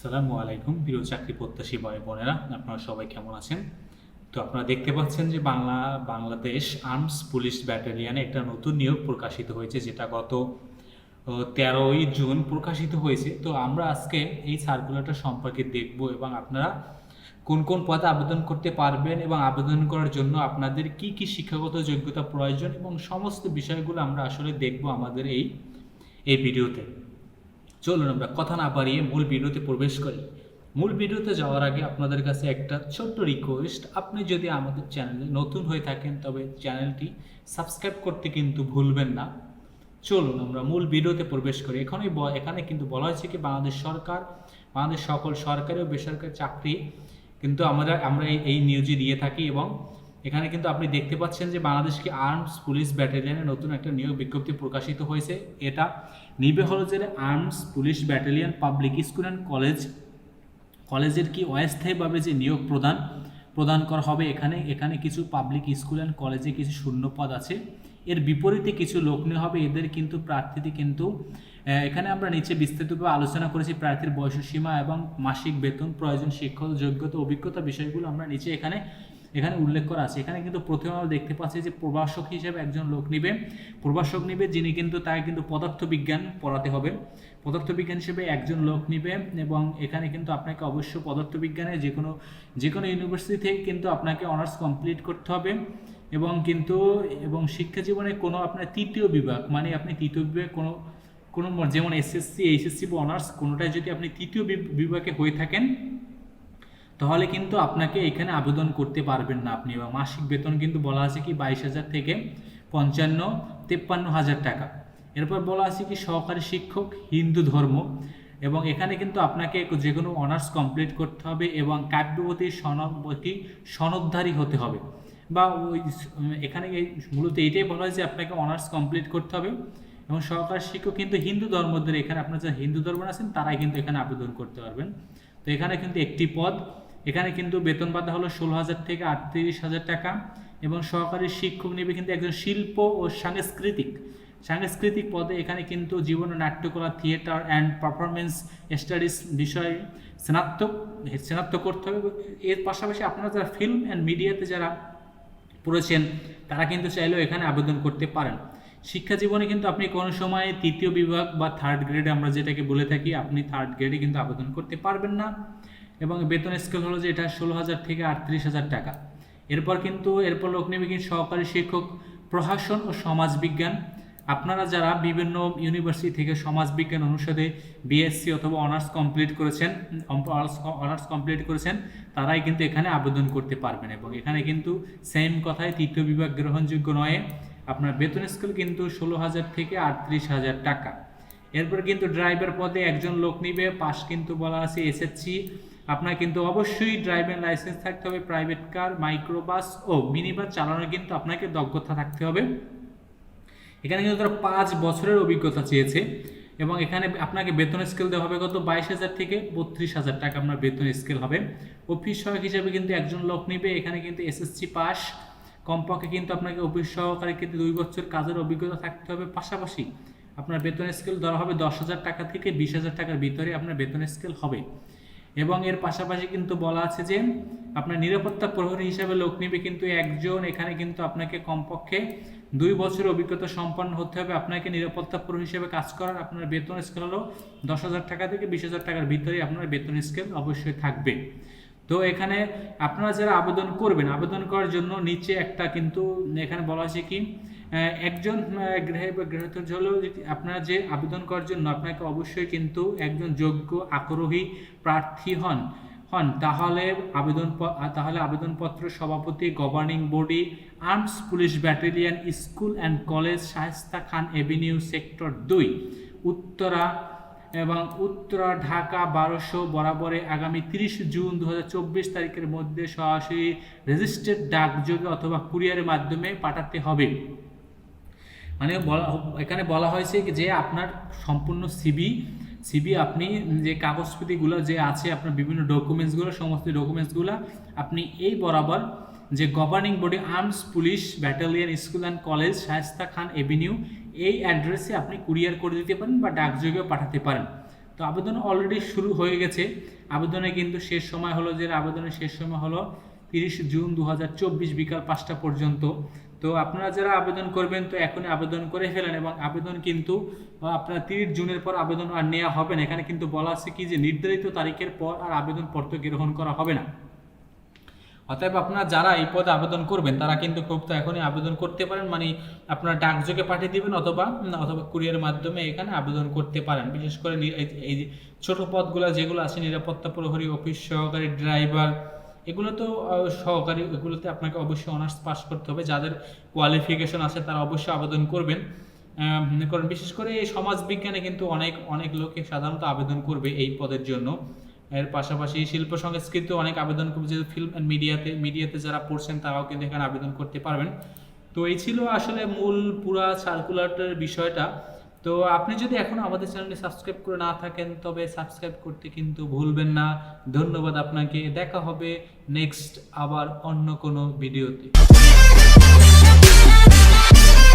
আসসালামু আলাইকুম, প্রিয় চাকরি প্রত্যাশী ভাই বোনেরা, আপনারা সবাই কেমন আছেন? তো আপনারা দেখতে পাচ্ছেন যে বাংলা, বাংলাদেশ আর্মস পুলিশ ব্যাটালিয়ানে একটা নতুন নিয়োগ প্রকাশিত হয়েছে, যেটা গত তেরোই জুন প্রকাশিত হয়েছে। তো আমরা আজকে এই সার্কুলারটা সম্পর্কে দেখব এবং আপনারা কোন কোন পদে আবেদন করতে পারবেন এবং আবেদন করার জন্য আপনাদের কি কি শিক্ষাগত যোগ্যতা প্রয়োজন এবং সমস্ত বিষয়গুলো আমরা আসলে দেখব আমাদের এই এই ভিডিওতে। চলুন আমরা কথা না বাড়িয়ে মূল ভিডিওতে প্রবেশ করি। মূল ভিডিওতে যাওয়ার আগে আপনাদের কাছে একটা ছোট্ট রিকোয়েস্ট আপনি যদি আমাদের চ্যানেলে নতুন হয়ে থাকেন, তবে চ্যানেলটি সাবস্ক্রাইব করতে কিন্তু ভুলবেন না। চলুন আমরা মূল ভিডিওতে প্রবেশ করি। এখানে এখানে কিন্তু বলা হয়েছে কি, বাংলাদেশ সরকার, বাংলাদেশ সকল সরকারি ও বেসরকারি চাকরি কিন্তু আমরা আমরা এই নিউজে দিয়ে থাকি এবং এখানে কিন্তু আপনি দেখতে পাচ্ছেন যে বাংলাদেশকে আর্মস পুলিশ ব্যাটালিয়নে নতুন একটা নিয়োগ বিজ্ঞপ্তি প্রকাশিত হয়েছে। এটা নিবে হলো যে arms police battalion public school and college কলেজের কি অস্থায়ীভাবে যে নিয়োগ প্রদান প্রদান করা হবে এখানে এখানে কিছু পাবলিক স্কুল অ্যান্ড কলেজে কিছু শূন্য পদ আছে। এর বিপরীতে কিছু লোক নেওয়া হবে, এদের কিন্তু প্রার্থীতে কিন্তু এখানে আমরা নিচে বিস্তারিতভাবে আলোচনা করেছি প্রার্থীর বয়সসীমা এবং মাসিক বেতন, প্রয়োজন শিক্ষক যোগ্যতা, অভিজ্ঞতা বিষয়গুলো আমরা নিচে এখানে এখানে উল্লেখ করা আছে। এখানে কিন্তু প্রথমে আমরা দেখতে পাচ্ছি যে প্রভাষক হিসেবে একজন লোক নিবে। প্রভাষক নিবে যিনি কিন্তু তাকে কিন্তু পদার্থবিজ্ঞান পড়াতে হবে। পদার্থবিজ্ঞান হিসেবে একজন লোক নিবে এবং এখানে কিন্তু আপনাকে অবশ্য পদার্থবিজ্ঞানে যে কোনো যে কোনো ইউনিভার্সিটি থেকে কিন্তু আপনাকে অনার্স কমপ্লিট করতে হবে এবং কিন্তু, এবং শিক্ষা জীবনে কোনো আপনার তৃতীয় বিভাগ মানে আপনি তৃতীয় বিভাগে কোনো কোনো, যেমন এসএসসি এইচএসসি বা অনার্স কোনোটাই যদি আপনি তৃতীয় বিভাগে হয়ে থাকেন তাহলে কিন্তু আপনাকে এখানে আবেদন করতে পারবেন না আপনি। এবং মাসিক বেতন কিন্তু বলা আছে কি বাইশ হাজার থেকে পঞ্চান্ন, তেপ্পান্ন হাজার টাকা। এরপর বলা আছে কি সহকারী শিক্ষক, হিন্দু ধর্ম। এবং এখানে কিন্তু আপনাকে যে কোনো অনার্স কমপ্লিট করতে হবে এবং কাব্যবতী সনদবতী সনদধারী হতে হবে। বা ওই এখানে মূলত এইটাই বলা হয় যে আপনাকে অনার্স কমপ্লিট করতে হবে। এবং সহকারী শিক্ষক কিন্তু হিন্দু ধর্মদের এখানে আপনার যারা হিন্দু ধর্ম আছেন, তারাই কিন্তু এখানে আবেদন করতে পারবেন। তো এখানে কিন্তু একটি পদ এখানে কিন্তু বেতন ভাতা হলো ষোলো হাজার থেকে আটত্রিশ হাজার টাকা এবং সহকারী শিক্ষক নেবে কিন্তু একজন শিল্প ও সাংস্কৃতিক। সাংস্কৃতিক পদে এখানে কিন্তু জীবন নাট্যকলা থিয়েটার অ্যান্ড পারফরমেন্স স্টাডিজ বিষয়ে স্নাতক স্নাতক করতে হবে। এর পাশাপাশি আপনারা যারা ফিল্ম অ্যান্ড মিডিয়াতে যারা পড়েছেন, তারা কিন্তু চাইলেও এখানে আবেদন করতে পারেন। শিক্ষা জীবনে কিন্তু আপনি কোনো সময় তৃতীয় বিভাগ বা থার্ড গ্রেডে আমরা যেটাকে বলে থাকি, আপনি থার্ড গ্রেডে কিন্তু আবেদন করতে পারবেন না। এবং বেতন স্কেল হলো যে এটা ষোলো হাজার থেকে আটত্রিশ হাজার টাকা। এরপর কিন্তু এরপর কিন্তু সহকারী শিক্ষক, প্রশাসন ও সমাজবিজ্ঞান। আপনারা যারা বিভিন্ন ইউনিভার্সিটি থেকে সমাজবিজ্ঞান অনুষদে বিএসসি অথবা অনার্স কমপ্লিট করেছেন অনার্স কমপ্লিট করেছেন, তারাই কিন্তু এখানে আবেদন করতে পারবেন এবং এখানে কিন্তু সেম কথায় তৃতীয় বিভাগ গ্রহণযোগ্য নয়। আপনার বেতন স্কেল কিন্তু ষোলো হাজার থেকে আটত্রিশ হাজার টাকা। এরপর কিন্তু ড্রাইভার পদে একজন লোক নিবে, পাশ কিন্তু বলা আছে এসএসসি আপনার কিন্তু অবশ্যই ড্রাইভিং লাইসেন্স থাকতে হবে প্রাইভেট কার মাইক্রোবাস ও মিনি বাস চালানোর কিন্তু আপনাকে দক্ষতা থাকতে হবে। এখানে কিন্তু তারা পাঁচ বছরের অভিজ্ঞতা চেয়েছে এবং এখানে আপনাকে বেতন স্কেল দেওয়া হবে কত? বাইশ হাজার থেকে বত্রিশ হাজার টাকা আপনার বেতন স্কেল হবে। অফিস সহায়ক হিসেবে কিন্তু একজন লোক নিবে, এখানে কিন্তু এসএসসি পাস কমপক্ষে কিন্তু আপনাকে অফিস সহকারে কিন্তু দুই বছর কাজের অভিজ্ঞতা থাকতে হবে। পাশাপাশি আপনার বেতন স্কেল ধরা হবে দশ হাজার টাকা থেকে বিশ হাজার টাকার ভিতরে আপনার বেতন স্কেল হবে। এবং এর পাশাপাশি কিন্তু বলা আছে যে আপনার নিরাপত্তা প্রহরী হিসাবে লোক নিবে কিন্তু একজন, এখানে কিন্তু আপনাকে কমপক্ষে দুই বছর অভিজ্ঞতা সম্পন্ন হতে হবে। আপনাকে নিরাপত্তা প্রহরী হিসেবে কাজ করার আপনার বেতন স্কেল হলো দশ হাজার টাকা থেকে বিশ হাজার টাকার ভিতরে আপনার বেতন স্কেল অবশ্যই থাকবে। তো এখানে আপনারা যারা আবেদন করবেন, আবেদন করার জন্য নিচে একটা কিন্তু এখানে বলা আছে কি একজন আহ, গৃহে বা গৃহীত হলেও আপনারা যে আবেদন করার জন্য আপনাকে অবশ্যই কিন্তু একজন যোগ্য আগ্রহী প্রার্থী হন হন তাহলে আবেদন তাহলে আবেদনপত্র সভাপতি governing body arms police battalion school and college Shaista Khan avenue sector দুই উত্তরা এবং উত্তরা ঢাকা বারোশো বরাবরে আগামী তিরিশ জুন দু হাজার চব্বিশ তারিখের মধ্যে সরাসরি রেজিস্টার্ড ডাকযোগে অথবা কুরিয়ারের মাধ্যমে পাঠাতে হবে। মানে বলা, এখানে বলা হয়েছে যে আপনার সম্পূর্ণ সিবি সিবি আপনি যে কাগজপতিগুলো যে আছে, আপনার বিভিন্ন ডকুমেন্টসগুলো সমস্ত ডকুমেন্টসগুলো আপনি এই বরাবর যে governing body arms police battalion school and college Shaista Khan avenue এই অ্যাড্রেসে আপনি কুরিয়ার করে দিতে পারেন বা ডাকযোগেও পাঠাতে পারেন। তো আবেদন অলরেডি শুরু হয়ে গেছে। আবেদনে কিন্তু শেষ সময় হলো, যে আবেদনের শেষ সময় হলো তিরিশ জুন দু হাজার চব্বিশ বিকাল পাঁচটা পর্যন্ত। তো আপনারা যারা আবেদন করবেন, তো এখনই আবেদন করে ফেলেন এবং আবেদন কিন্তু আপনার তিরিশ জুনের পর আবেদন আর নেওয়া হবে না। এখানে কিন্তু বলা আছে কি যে, নির্ধারিত তারিখের পর আর আবেদন পত্র গ্রহণ করা হবে না। অতএব আপনারা যারা এই পদে আবেদন করবেন, তারা কিন্তু খুব তো এখনই আবেদন করতে পারেন। মানে আপনারা ডাকযোগে পাঠিয়ে দিবেন অথবা অথবা কুরিয়ার মাধ্যমে এখানে আবেদন করতে পারেন। বিশেষ করে এই- ছোট পদগুলো যেগুলো আছে, নিরাপত্তা প্রহরী, অফিস সহকারী, ড্রাইভার এগুলো তো সহকারী এগুলোতে আপনাকে অবশ্যই অনার্স পাস করতে হবে। যাদের কোয়ালিফিকেশন আছে তারা অবশ্যই আবেদন করবেন। আহ, কারণ বিশেষ করে এই সমাজ বিজ্ঞানে কিন্তু অনেক অনেক লোকে সাধারণত আবেদন করবে এই পদের জন্য। এর পাশাপাশি শিল্প সংস্কৃতি অনেক আবেদন করবে যে ফিল্ম অ্যান্ড মিডিয়াতে মিডিয়াতে যারা পড়ছেন তারাও কিন্তু এখানে আবেদন করতে পারবেন। তো এই ছিল আসলে মূল পুরা সার্কুলারটার বিষয়টা। তো আপনি যদি এখনও আমাদের চ্যানেলটি সাবস্ক্রাইব করে না থাকেন, তবে সাবস্ক্রাইব করতে কিন্তু ভুলবেন না। ধন্যবাদ আপনাকে। দেখা হবে নেক্সট আবার অন্য কোনো ভিডিওতে।